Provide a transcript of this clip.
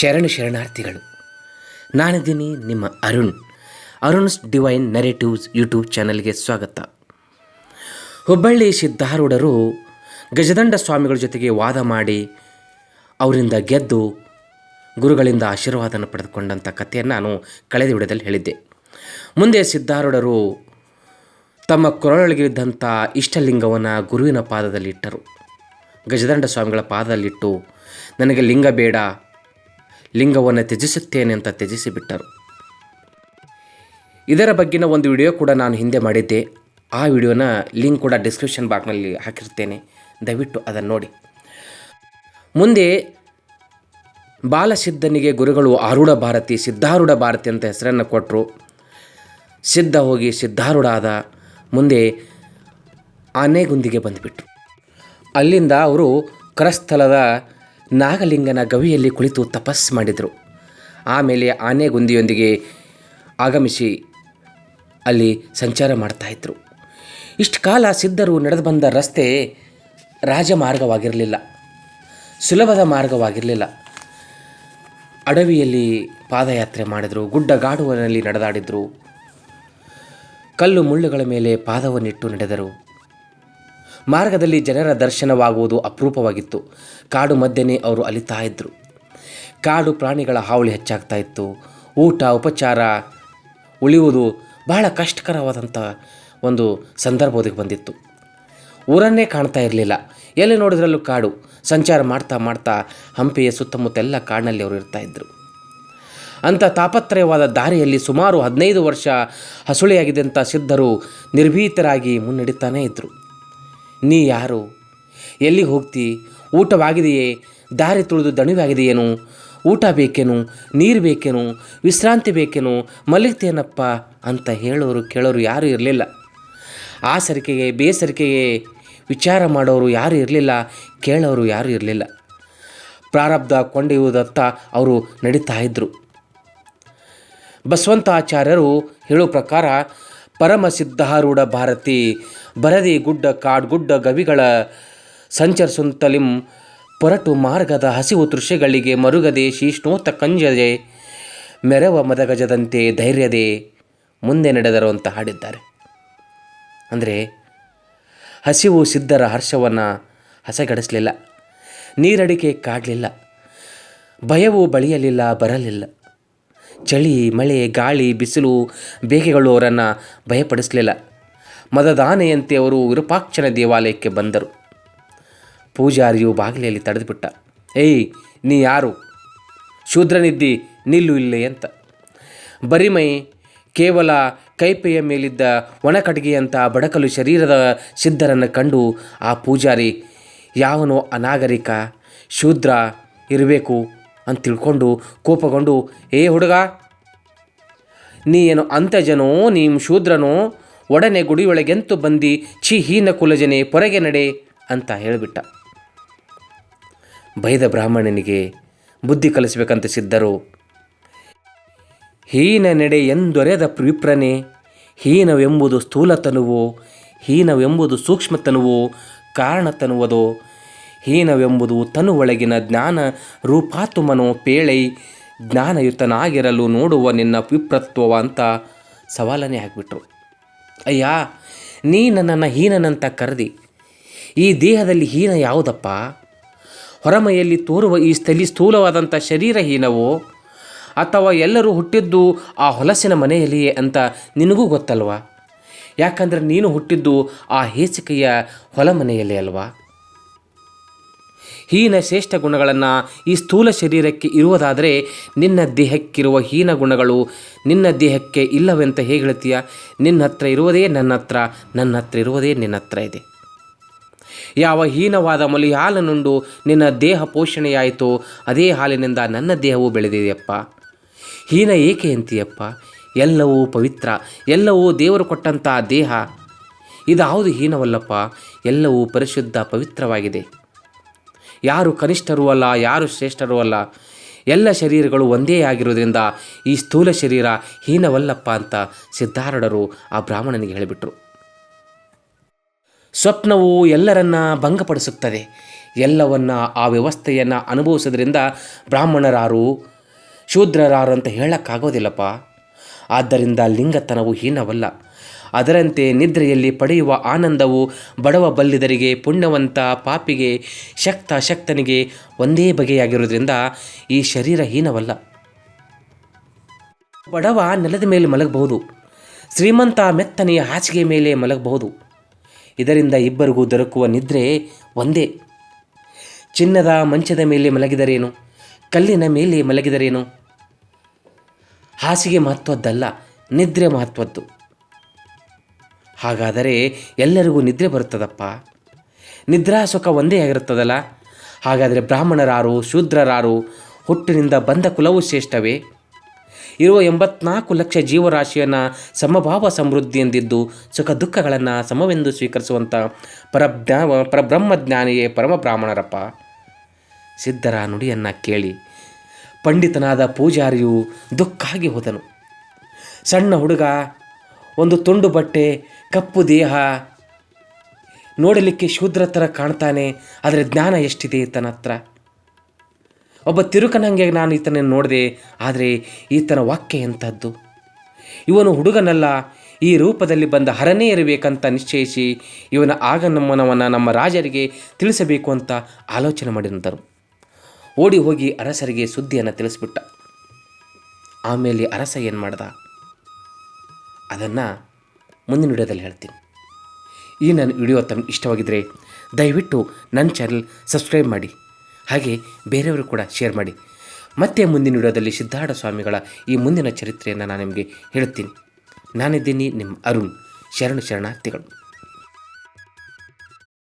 ಶರಣು ಶರಣಾರ್ಥಿಗಳು. ನಾನಿದ್ದೀನಿ ನಿಮ್ಮ Arun. Arun's divine narratives YouTube ಚಾನಲ್ಗೆ ಸ್ವಾಗತ. ಹುಬ್ಬಳ್ಳಿ ಸಿದ್ಧಾರೂಢರು ಗಜದಂಡ ಸ್ವಾಮಿಗಳ ಜೊತೆಗೆ ವಾದ ಮಾಡಿ ಅವರಿಂದ ಗೆದ್ದು ಗುರುಗಳಿಂದ ಆಶೀರ್ವಾದನ ಪಡೆದುಕೊಂಡಂಥ ಕಥೆಯನ್ನು ನಾನು ಕಳೆದ ವಿಡಿಯೋದಲ್ಲಿ ಹೇಳಿದ್ದೆ. ಮುಂದೆ ಸಿದ್ಧಾರೂಢರು ತಮ್ಮ ಕೊರಳೊಳಗಿದ್ದಂಥ ಇಷ್ಟಲಿಂಗವನ್ನು ಗುರುವಿನ ಪಾದದಲ್ಲಿಟ್ಟರು ಗಜದಂಡ ಸ್ವಾಮಿಗಳ ಪಾದದಲ್ಲಿಟ್ಟು, ನನಗೆ ಲಿಂಗ ಬೇಡ ಲಿಂಗವನ್ನು ತ್ಯಜಿಸುತ್ತೇನೆ ಅಂತ ತ್ಯಜಿಸಿಬಿಟ್ಟರು ಇದರ ಬಗ್ಗಿನ ಒಂದು ವಿಡಿಯೋ ಕೂಡ ನಾನು ಹಿಂದೆ ಮಾಡಿದ್ದೆ. ಆ ವಿಡಿಯೋನ ಲಿಂಕ್ ಕೂಡ ಡಿಸ್ಕ್ರಿಪ್ಷನ್ ಬಾಕ್ನಲ್ಲಿ ಹಾಕಿರ್ತೇನೆ. ದಯವಿಟ್ಟು ಅದನ್ನು ನೋಡಿ. ಮುಂದೆ ಬಾಲಸಿದ್ಧನಿಗೆ ಗುರುಗಳು ಆರೂಢ ಭಾರತಿ, ಸಿದ್ಧಾರೂಢ ಭಾರತಿ ಅಂತ ಹೆಸರನ್ನು ಕೊಟ್ಟರು ಸಿದ್ಧ ಹೋಗಿ ಸಿದ್ಧಾರೂಢ ಆದ ಮುಂದೆ ಆನೆಗುಂದಿಗೆ ಬಂದುಬಿಟ್ರು. ಅಲ್ಲಿಂದ ಅವರು ಕರಸ್ಥಲದ ನಾಗಲಿಂಗನ ಗವಿಯಲ್ಲಿ ಕುಳಿತು ತಪಸ್ ಮಾಡಿದರು. ಆಮೇಲೆ ಆನೆಗುಂದಿಯೊಂದಿಗೆ ಆಗಮಿಸಿ ಅಲ್ಲಿ ಸಂಚಾರ ಮಾಡ್ತಾಯಿದ್ರು ಇಷ್ಟು ಕಾಲ ಸಿದ್ಧರು ನಡೆದು ಬಂದ ರಸ್ತೆ ರಾಜಮಾರ್ಗವಾಗಿರಲಿಲ್ಲ. ಸುಲಭದ ಮಾರ್ಗವಾಗಿರಲಿಲ್ಲ. ಅಡವಿಯಲ್ಲಿ ಪಾದಯಾತ್ರೆ ಮಾಡಿದರು ಗುಡ್ಡಗಾಡುವಿನಲ್ಲಿ ನಡೆದಾಡಿದರು. ಕಲ್ಲು ಮುಳ್ಳುಗಳ ಮೇಲೆ ಪಾದವನ್ನಿಟ್ಟು ನಡೆದರು. ಮಾರ್ಗದಲ್ಲಿ ಜನರ ದರ್ಶನವಾಗುವುದು ಅಪರೂಪವಾಗಿತ್ತು. ಕಾಡು ಮಧ್ಯನೇ ಅವರು ಅಲಿತಾ ಇದ್ದರು ಕಾಡು ಪ್ರಾಣಿಗಳ ಹಾವಳಿ ಹೆಚ್ಚಾಗ್ತಾ ಇತ್ತು. ಊಟ, ಉಪಚಾರ, ಉಳಿಯುವುದು ಬಹಳ ಕಷ್ಟಕರವಾದಂಥ ಒಂದು ಸಂದರ್ಭ ಒದಗಿ ಬಂದಿತ್ತು. ಊರನ್ನೇ ಕಾಣ್ತಾ ಇರಲಿಲ್ಲ. ಎಲ್ಲಿ ನೋಡಿದ್ರಲ್ಲೂ ಕಾಡು. ಸಂಚಾರ ಮಾಡ್ತಾ ಮಾಡ್ತಾ ಹಂಪಿಯ ಸುತ್ತಮುತ್ತ ಎಲ್ಲ ಕಾಡಿನಲ್ಲಿ ಅವರು ಇರ್ತಾ ಇದ್ದರು ಅಂಥ ತಾಪತ್ರಯವಾದ ದಾರಿಯಲ್ಲಿ ಸುಮಾರು ಹದಿನೈದು ವರ್ಷ ಹಸುಳೆಯಾಗಿದ್ದಂಥ ಸಿದ್ಧರು ನಿರ್ಭೀತರಾಗಿ ಮುನ್ನಡೀತಾನೇ ಇದ್ದರು ನೀ ಯಾರು? ಎಲ್ಲಿ ಹೋಗ್ತಿ? ಊಟವಾಗಿದೆಯೇ? ದಾರಿ ತುಳಿದು ದಣಿವಾಗಿದೆಯೇನು? ಊಟ ಬೇಕೇನು? ನೀರು ಬೇಕೇನು? ವಿಶ್ರಾಂತಿ ಬೇಕೇನು? ಮಲಗ್ತೇನಪ್ಪ ಅಂತ ಹೇಳೋರು ಕೇಳೋರು ಯಾರೂ ಇರಲಿಲ್ಲ. ಆಸರಿಕೆಗೆ ಬೇಸರಿಕೆಗೆ ವಿಚಾರ ಮಾಡೋರು ಯಾರೂ ಇರಲಿಲ್ಲ, ಕೇಳೋರು ಯಾರೂ ಇರಲಿಲ್ಲ. ಪ್ರಾರಬ್ಧ ಕೊಂಡೊಯ್ಯುವುದತ್ತ ಅವರು ನಡೀತಾ ಇದ್ದರು ಬಸವಂತಾಚಾರ್ಯರು ಹೇಳೋ ಪ್ರಕಾರ ಪರಮ ಸಿದ್ಧಾರೂಢ ಭಾರತಿ. ಬರದಿ ಗುಡ್ಡ ಕಾಡ್ಗುಡ್ಡ ಗವಿಗಳ ಸಂಚರಿಸುತ್ತಲಿಂ ಪೊರಟು ಮಾರ್ಗದ ಹಸಿವು ದೃಶ್ಯಗಳಿಗೆ ಮರುಗದೆ ಶೀಷ್ಣೋತ ಕಂಜದೆ ಮೆರವ ಮದಗಜದಂತೆ ಧೈರ್ಯದೆ ಮುಂದೆ ನಡೆದರು ಅಂತ ಹಾಡಿದ್ದಾರೆ. ಅಂದರೆ ಹಸಿವು ಸಿದ್ಧರ ಹರ್ಷವನ್ನು ಹಸಗಡಿಸಲಿಲ್ಲ, ನೀರಡಿಕೆ ಕಾಡಲಿಲ್ಲ, ಭಯವು ಬಳಿಯಲಿಲ್ಲ, ಬರಲಿಲ್ಲ. ಚಳಿ, ಮಳೆ, ಗಾಳಿ, ಬಿಸಿಲು, ಬೇಗೆಗಳು ಅವರನ್ನು ಭಯಪಡಿಸಲಿಲ್ಲ. ಮದದಾನೆಯಂತೆ ಅವರು ವಿರೂಪಾಕ್ಷನ ದೇವಾಲಯಕ್ಕೆ ಬಂದರು. ಪೂಜಾರಿಯು ಬಾಗಿಲಲ್ಲಿ ತಡೆದುಬಿಟ್ಟ. ಏಯ್, ನೀ ಯಾರು? ಶೂದ್ರನಿದ್ದಿ, ನಿಲ್ಲು ಇಲ್ಲೇ ಅಂತ. ಬರಿಮೈ ಕೇವಲ ಕೈಪೆಯ ಮೇಲಿದ್ದ ಒಣಕಟ್ಟಿಗೆಯಂಥ ಬಡಕಲು ಶರೀರದ ಸಿದ್ಧರನ್ನು ಕಂಡು ಆ ಪೂಜಾರಿ, ಯಾವನೋ ಅನಾಗರಿಕ, ಶೂದ್ರ ಇರಬೇಕು ಅಂತ ತಿಳ್ಕೊಂಡು ಕೋಪಗೊಂಡು, ಏ ಹುಡುಗ ನೀ ಏನು ಅಂತಜನೋ ನೀಮ್ ಶೂದ್ರನೋ, ಒಡನೆ ಗುಡಿಯೊಳಗೆಂತು ಬಂದಿ, ಛಿ ಹೀನ ಕುಲಜನೆ ಪೊರೆಗೆ ನಡೆ ಅಂತ ಹೇಳಿಬಿಟ್ಟ. ಬೈದ ಬ್ರಾಹ್ಮಣನಿಗೆ ಬುದ್ಧಿ ಕಲಿಸಬೇಕಂತ ಸಿದ್ಧರು, ಹೀನ ನಡೆ ಎಂದೊರೆದ ವಿಪ್ರನೆ ಹೀನವೆಂಬುದು ಸ್ಥೂಲತನುವೋ, ಹೀನವೆಂಬುದು ಸೂಕ್ಷ್ಮತನುವೋ, ಕಾರಣತನುವದೋ ಹೀನವೆಂಬುದು ತನು ಒಳಗಿನ ಜ್ಞಾನ ರೂಪಾತುಮನೋ ಪೇಳೈ. ಜ್ಞಾನಯುತನಾಗಿರಲು ನೋಡುವ ನಿನ್ನ ವಿಪ್ರತ್ವವ ಅಂತ ಸವಾಲನೆ ಹಾಕಿಬಿಟ್ರು ಅಯ್ಯ, ನೀ ನನ್ನನ್ನು ಹೀನನಂತ ಕರೆದಿ. ಈ ದೇಹದಲ್ಲಿ ಹೀನ ಯಾವುದಪ್ಪ? ಹೊರಮೈಯಲ್ಲಿ ತೋರುವ ಈ ಸ್ಥಲಿ ಸ್ಥೂಲವಾದಂಥ ಶರೀರ ಹೀನವೋ? ಅಥವಾ ಎಲ್ಲರೂ ಹುಟ್ಟಿದ್ದು ಆ ಹೊಲಸಿನ ಮನೆಯಲ್ಲಿಯೇ ಅಂತ ನಿನಗೂ ಗೊತ್ತಲ್ವಾ? ಯಾಕಂದರೆ ನೀನು ಹುಟ್ಟಿದ್ದು ಆ ಹೇಸಿಕೆಯ ಹೊಲ ಮನೆಯಲ್ಲಿ ಅಲ್ವಾ? ಹೀನ ಶ್ರೇಷ್ಠ ಗುಣಗಳನ್ನು ಈ ಸ್ಥೂಲ ಶರೀರಕ್ಕೆ ಇರುವುದಾದರೆ ನಿನ್ನ ದೇಹಕ್ಕಿರುವ ಹೀನ ಗುಣಗಳು ನಿನ್ನ ದೇಹಕ್ಕೆ ಇಲ್ಲವೆಂತ ಹೇಗೆ ಹೇಳ್ತೀಯ? ನಿನ್ನ ಹತ್ರ ಇರುವುದೇ ನನ್ನ ಹತ್ರ ನನ್ನ ಹತ್ರ ಇರುವುದೇ ನಿನ್ನ ಹತ್ರ ಇದೆ. ಯಾವ ಹೀನವಾದ ಮಲಿ ಹಾಲನ್ನುಂಡು ನಿನ್ನ ದೇಹ ಪೋಷಣೆಯಾಯಿತೋ ಅದೇ ಹಾಲಿನಿಂದ ನನ್ನ ದೇಹವು ಬೆಳೆದಿದೆಯಪ್ಪ. ಹೀನ ಏಕೆ ಅಂತೀಯಪ್ಪ? ಎಲ್ಲವೂ ಪವಿತ್ರ, ಎಲ್ಲವೂ ದೇವರು ಕೊಟ್ಟಂತಹ ದೇಹ. ಇದಾವುದು ಹೀನವಲ್ಲಪ್ಪ, ಎಲ್ಲವೂ ಪರಿಶುದ್ಧ ಪವಿತ್ರವಾಗಿದೆ. ಯಾರು ಕನಿಷ್ಠರೂ ಅಲ್ಲ, ಯಾರು ಶ್ರೇಷ್ಠರೂ ಅಲ್ಲ. ಎಲ್ಲ ಶರೀರಗಳು ಒಂದೇ ಆಗಿರೋದ್ರಿಂದ ಈ ಸ್ಥೂಲ ಶರೀರ ಹೀನವಲ್ಲಪ್ಪ ಅಂತ ಸಿದ್ಧಾರೂಢರು ಆ ಬ್ರಾಹ್ಮಣನಿಗೆ ಹೇಳಿಬಿಟ್ರು. ಸ್ವಪ್ನವು ಎಲ್ಲರನ್ನ ಭಂಗಪಡಿಸುತ್ತದೆ. ಎಲ್ಲವನ್ನ ಆ ವ್ಯವಸ್ಥೆಯನ್ನು ಅನುಭವಿಸೋದ್ರಿಂದ ಬ್ರಾಹ್ಮಣರಾರು ಶೂದ್ರರಾರು ಅಂತ ಹೇಳೋಕ್ಕಾಗೋದಿಲ್ಲಪ್ಪ. ಆದ್ದರಿಂದ ಲಿಂಗತನವು ಹೀನವಲ್ಲ. ಅದರಂತೆ ನಿದ್ರೆಯಲ್ಲಿ ಪಡೆಯುವ ಆನಂದವು ಬಡವ ಬಲ್ಲಿದರಿಗೆ ಪುಣ್ಯವಂತ ಪಾಪಿಗೆ, ಶಕ್ತ ಶಕ್ತನಿಗೆ ಒಂದೇ ಬಗೆಯಾಗಿರುವುದರಿಂದ ಈ ಶರೀರಹೀನವಲ್ಲ ಬಡವ ನೆಲದ ಮೇಲೆ ಮಲಗಬಹುದು, ಶ್ರೀಮಂತ ಮೆತ್ತನೆಯ ಹಾಸಿಗೆ ಮೇಲೆ ಮಲಗಬಹುದು. ಇದರಿಂದ ಇಬ್ಬರಿಗೂ ದೊರಕುವ ನಿದ್ರೆ ಒಂದೇ. ಚಿನ್ನದ ಮಂಚದ ಮೇಲೆ ಮಲಗಿದರೇನು, ಕಲ್ಲಿನ ಮೇಲೆ ಮಲಗಿದರೇನು? ಹಾಸಿಗೆ ಮಹತ್ವದ್ದಲ್ಲ, ನಿದ್ರೆ ಮಹತ್ವದ್ದು. ಹಾಗಾದರೆ ಎಲ್ಲರಿಗೂ ನಿದ್ರೆ ಬರುತ್ತದಪ್ಪ. ನಿದ್ರಾ ಸುಖ ಒಂದೇ ಆಗಿರುತ್ತದಲ್ಲ? ಹಾಗಾದರೆ ಬ್ರಾಹ್ಮಣರಾರು, ಶೂದ್ರರಾರು, ಹುಟ್ಟಿನಿಂದ ಬಂದ ಕುಲವು ಶ್ರೇಷ್ಠವೇ? ಇರುವ ಎಂಬತ್ನಾಲ್ಕು ಲಕ್ಷ ಜೀವರಾಶಿಯನ್ನು ಸಮಭಾವ ಸಮೃದ್ಧಿ ಎಂದಿದ್ದು ಸುಖ ದುಃಖಗಳನ್ನು ಸಮವೆಂದು ಸ್ವೀಕರಿಸುವಂಥ ಪರಬ್ಜ್ಞಾ ಪರಬ್ರಹ್ಮಜ್ಞಾನಿಯೇ ಪರಮ ಬ್ರಾಹ್ಮಣರಪ್ಪ. ಸಿದ್ಧರ ನುಡಿಯನ್ನು ಕೇಳಿ ಪಂಡಿತನಾದ ಪೂಜಾರಿಯು ದುಃಖಾಗಿ ಹೋದನು. ಸಣ್ಣ ಹುಡುಗ ಒಂದು ತುಂಡು ಬಟ್ಟೆ, ಕಪ್ಪು ದೇಹ. ನೋಡಲಿಕ್ಕೆ ಶೂದ್ರ ಥರ ಕಾಣ್ತಾನೆ, ಆದರೆ ಜ್ಞಾನ ಎಷ್ಟಿದೆ ಈತನ ಹತ್ರ? ಒಬ್ಬ ತಿರುಕನಂಗೆ ನಾನು ಈತನನ್ನು ನೋಡಿದೆ, ಆದರೆ ಈತನ ವಾಕ್ಯ ಎಂಥದ್ದು? ಇವನು ಹುಡುಗನಲ್ಲ, ಈ ರೂಪದಲ್ಲಿ ಬಂದ ಹರನೇ ಇರಬೇಕಂತ ನಿಶ್ಚಯಿಸಿ ಇವನ ಆಗಮನವನ್ನು ನಮ್ಮ ರಾಜರಿಗೆ ತಿಳಿಸಬೇಕು ಅಂತ ಆಲೋಚನೆ ಮಾಡಿದರು ಓಡಿ ಹೋಗಿ ಅರಸರಿಗೆ ಸುದ್ದಿಯನ್ನು ತಿಳಿಸ್ಬಿಟ್ಟ. ಆಮೇಲೆ ಅರಸ ಏನು ಮಾಡ್ದ ಅದನ್ನು ಮುಂದಿನ ವಿಡಿಯೋದಲ್ಲಿ ಹೇಳ್ತೀನಿ. ಈ ನನ್ನ ವಿಡಿಯೋ ತಮಗೆ ಇಷ್ಟವಾಗಿದ್ದರೆ ದಯವಿಟ್ಟು ನನ್ನ ಚಾನಲ್ ಸಬ್ಸ್ಕ್ರೈಬ್ ಮಾಡಿ. ಹಾಗೆ ಬೇರೆಯವರು ಕೂಡ ಶೇರ್ ಮಾಡಿ. ಮತ್ತೆ ಮುಂದಿನ ವಿಡಿಯೋದಲ್ಲಿ ಸಿದ್ಧಾರ್ಥ ಸ್ವಾಮಿಗಳ ಈ ಮುಂದಿನ ಚರಿತ್ರೆಯನ್ನು ನಾನು ನಿಮಗೆ ಹೇಳುತ್ತೀನಿ ನಾನಿದ್ದೀನಿ ನಿಮ್ಮ ಅರುಣ್. ಶರಣ ಶರಣಾರ್ಥಿಗಳು.